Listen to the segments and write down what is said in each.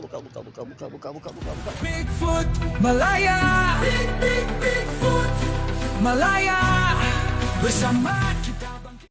buka buka buka buka buka buka buka buka. Bigfoot Malaya Big Big Bigfoot Malaya Bersama kita bangkit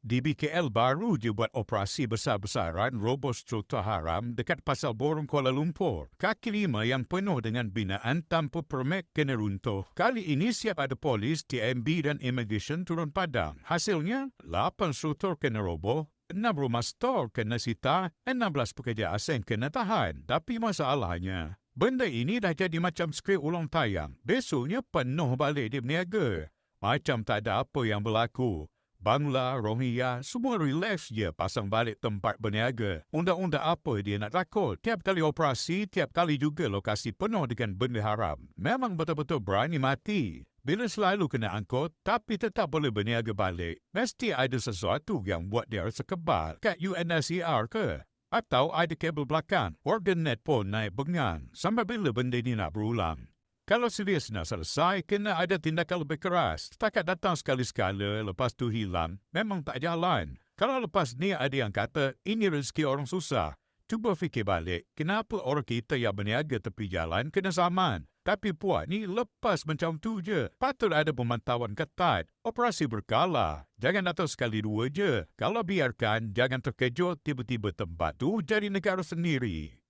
Di BKL baru je buat operasi besar-besaran robos struktur haram dekat Pasar Borong Kuala Lumpur. Kaki lima yang penuh dengan binaan tanpa permit kena runtuh. Kali ini siap ada polis, TMB dan immigration turun padang. Hasilnya, 8 struktur kena roboh, 6 rumah stor kena sita, 16 pekerja asing kena tahan. Tapi masalahnya, benda ini dah jadi macam skrip ulang tayang. Besoknya penuh balik di berniaga. Macam tak ada apa yang berlaku. Bangla, Rohingya, semua relax je pasang balik tempat berniaga. Undang-undang apa dia nak takut? Tiap kali operasi, tiap kali juga lokasi penuh dengan benda haram. Memang betul-betul berani mati. Bila selalu kena angkut, tapi tetap boleh berniaga balik, mesti ada sesuatu yang buat dia rasa kebal. Kat UNSCR ke? Atau ada kabel belakang, organ net pun naik bengang. Sampai bila benda ni nak berulang? Kalau serius nak selesai, kena ada tindakan lebih keras. Setakat datang sekali-sekala, lepas tu hilang, memang tak jalan. Kalau lepas ni ada yang kata, ini rezeki orang susah. Cuba fikir balik, kenapa orang kita yang berniaga tepi jalan kena saman? Tapi puak ni lepas macam tu je. Patut ada pemantauan ketat. Operasi berkala. Jangan datang sekali dua je. Kalau biarkan, jangan terkejut tiba-tiba tempat tu jadi negara sendiri.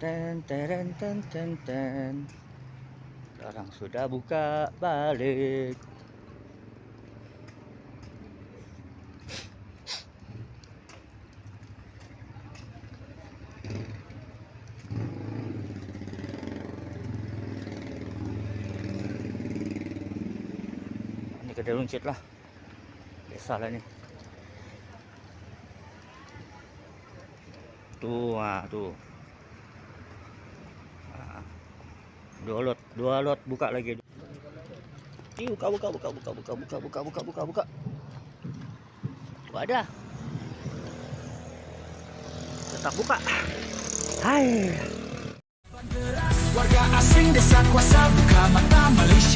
ten ten ten ten ten. Sekarang sudah buka balik. Ini gede luncit lah. Salah nih tuh ah tuh. Dua lot, dua lot buka lagi. Ni buka buka buka buka buka buka buka buka buka buka. Tu ada. Tetap buka. Hai. Warga asing desa kuasa buka mata Malaysia